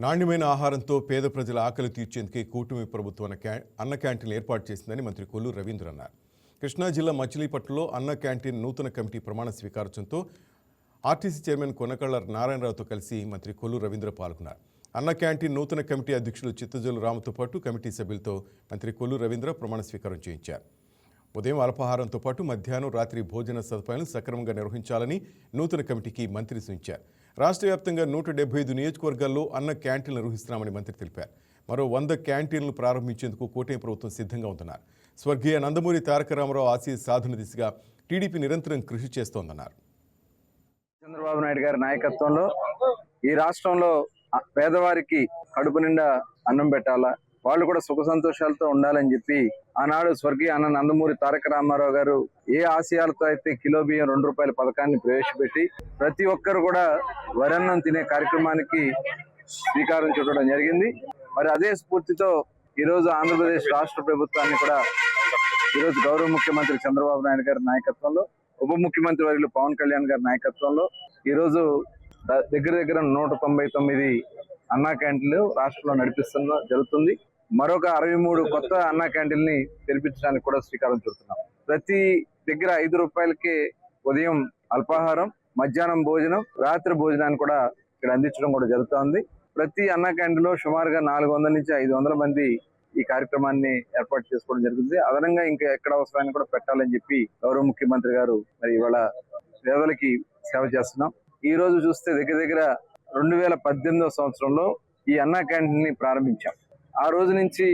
నాణ్యమైన ఆహారంతో పేద ప్రజల ఆకలి తీర్చేందుకే కూటమి ప్రభుత్వం అన్న క్యా- అన్న క్యాంటీన్ ఏర్పాటు చేసిందని మంత్రి కొల్లు రవీంద్ర అన్నారు. కృష్ణా జిల్లా మచిలీపట్నంలో అన్న క్యాంటీన్ నూతన కమిటీ ప్రమాణ స్వీకారోత్సవంతో ఆర్టీసీ చైర్మన్ కొనకళ్ళ నారాయణరావుతో కలిసి మంత్రి కొల్లు రవీంద్ర పాల్గొన్నారు. అన్న క్యాంటీన్ నూతన కమిటీ అధ్యక్షులు చిత్తజోలు రామతో పాటు కమిటీ సభ్యులతో మంత్రి కొల్లు రవీంద్ర ప్రమాణ స్వీకారం చేయించారు. ఉదయం అల్పాహారంతో పాటు మధ్యాహ్నం రాత్రి భోజన సదుపాయాలను సక్రమంగా నిర్వహించాలని నూతన కమిటీకి మంత్రి సూచించారు. రాష్ట్ర వ్యాప్తంగా నూట డెబ్బై ఐదు నియోజకవర్గాల్లో అన్న క్యాంటీన్లు నిర్వహిస్తున్నామని మంత్రి తెలిపారు. మరో వంద క్యాంటీన్లు ప్రారంభించేందుకు కూటమి ప్రభుత్వం సిద్ధంగా ఉందన్నారు. స్వర్గీయ నందమూరి తారక రామారావు ఆశీస్ సాధన దిశగా టీడీపీ నిరంతరం కృషి చేస్తోందన్నారు. చంద్రబాబు నాయుడు గారి నాయకత్వంలో ఈ రాష్ట్రంలో పేదవారికి కడుపు నిండా అన్నం పెట్టాలా? వాళ్ళు కూడా సుఖ సంతోషాలతో ఉండాలని చెప్పి ఆనాడు స్వర్గీయ అన్న నందమూరి తారక రామారావు గారు ఏ ఆశయాలతో అయితే కిలో బియ్యం రెండు రూపాయల పథకాన్ని ప్రవేశపెట్టి ప్రతి ఒక్కరు కూడా వరన్నం తినే కార్యక్రమానికి శ్రీకారం చుట్టడం జరిగింది. మరి అదే స్ఫూర్తితో ఈరోజు ఆంధ్రప్రదేశ్ రాష్ట్ర ప్రభుత్వాన్ని కూడా ఈరోజు గౌరవ ముఖ్యమంత్రి చంద్రబాబు నాయుడు గారి నాయకత్వంలో ఉప ముఖ్యమంత్రి వర్యులు పవన్ కళ్యాణ్ గారి నాయకత్వంలో ఈరోజు ద- దగ్గర దగ్గర నూట తొంభై తొమ్మిది అన్నా క్యాంటీన్లు రాష్ట్రంలో నడిపిస్తున్న జరుగుతుంది. మరొక అరవై మూడు కొత్త అన్నా క్యాంటీన్ని తెరిపించడానికి కూడా శ్రీకారం చుడుతున్నాం. ప్రతి దగ్గర ఐదు రూపాయలకి ఉదయం అల్పాహారం మధ్యాహ్నం భోజనం రాత్రి భోజనాన్ని కూడా ఇక్కడ అందించడం కూడా జరుగుతోంది. ప్రతి అన్నా క్యాంటీన్లో సుమారుగా నాలుగు వందల నుంచి ఐదు వందల మంది ఈ కార్యక్రమాన్ని ఏర్పాటు చేసుకోవడం జరుగుతుంది. అదనంగా ఇంకా ఎక్కడ అవసరాన్ని కూడా పెట్టాలని చెప్పి గౌరవ ముఖ్యమంత్రి గారు మరి ఇవాళ పేదలకి సేవ చేస్తున్నాం. ఈ రోజు చూస్తే దగ్గర దగ్గర రెండు వేల పద్దెనిమిదో సంవత్సరంలో ఈ అన్నా క్యాంటీన్ని ప్రారంభించాం. ఆ రోజు నుంచి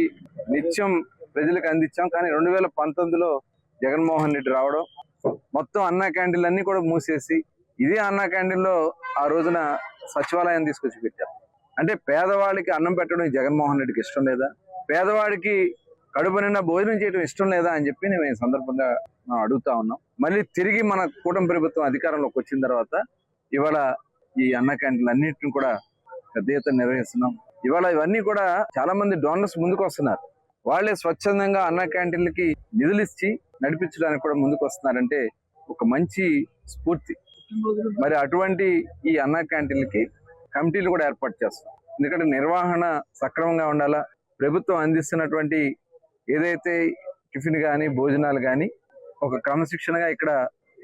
నిత్యం ప్రజలకు అందించాం. కానీ రెండు వేల పంతొమ్మిదిలో జగన్మోహన్ రెడ్డి రావడం మొత్తం అన్నా క్యాంటీన్లు అన్ని కూడా మూసేసి ఇదే అన్నా క్యాంటీన్లో ఆ రోజున సచివాలయం తీసుకొచ్చి పెట్టారు. అంటే పేదవాడికి అన్నం పెట్టడం జగన్మోహన్ రెడ్డికి ఇష్టం లేదా? పేదవాడికి కడుపు నిండా భోజనం చేయడం ఇష్టం లేదా అని చెప్పి మేము ఈ సందర్భంగా మనం అడుగుతా ఉన్నాం. మళ్ళీ తిరిగి మన కూటమి ప్రభుత్వం అధికారంలోకి వచ్చిన తర్వాత ఇవాళ ఈ అన్న క్యాంటీన్లు అన్నింటిని కూడా పెద్ద ఎత్తున నిర్వహిస్తున్నాం. ఇవాళ ఇవన్నీ కూడా చాలా మంది డోనర్స్ ముందుకు వస్తున్నారు. వాళ్ళే స్వచ్ఛందంగా అన్న క్యాంటీన్లకి నిధులు ఇచ్చి నడిపించడానికి కూడా ముందుకు వస్తున్నారంటే ఒక మంచి స్ఫూర్తి. మరి అటువంటి ఈ అన్న క్యాంటీన్లకి కమిటీలు కూడా ఏర్పాటు చేస్తాం ఎందుకంటే నిర్వహణ సక్రమంగా ఉండాలా ప్రభుత్వం అందిస్తున్నటువంటి ఏదైతే టిఫిన్ కానీ భోజనాలు కానీ ఒక క్రమశిక్షణగా ఇక్కడ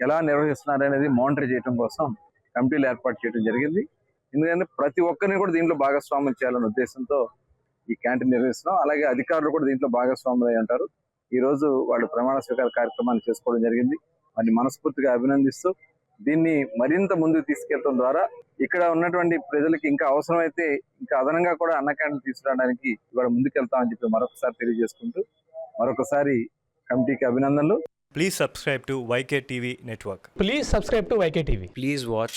ఎలా నిర్వహిస్తున్నారు అనేది మానిటర్ చేయడం కోసం కమిటీలు ఏర్పాటు చేయడం జరిగింది. ఎందుకంటే ప్రతి ఒక్కరిని కూడా దీంట్లో భాగస్వామ్యం చేయాలనే ఉద్దేశంతో ఈ క్యాంటీన్ నిర్వహిస్తున్నాం అలాగే అధికారులు కూడా దీంట్లో భాగస్వాములు అయి ఉంటారు ఈ రోజు వాళ్ళు ప్రమాణ స్వీకార కార్యక్రమాన్ని చేసుకోవడం జరిగింది వారిని మనస్ఫూర్తిగా అభినందిస్తూ దీన్ని మరింత ముందుకు తీసుకెళ్ళడం ద్వారా ఇక్కడ ఉన్నటువంటి ప్రజలకి ఇంకా అవసరమైతే ఇంకా అదనంగా కూడా అన్న క్యాంటీన్ తీసుకురావడానికి ఇవాళ ముందుకెళ్తామని చెప్పి మరొకసారి తెలియజేసుకుంటూ మరొకసారి కమిటీకి అభినందనలు Please subscribe to YK TV Network. Please subscribe to YK TV. Please watch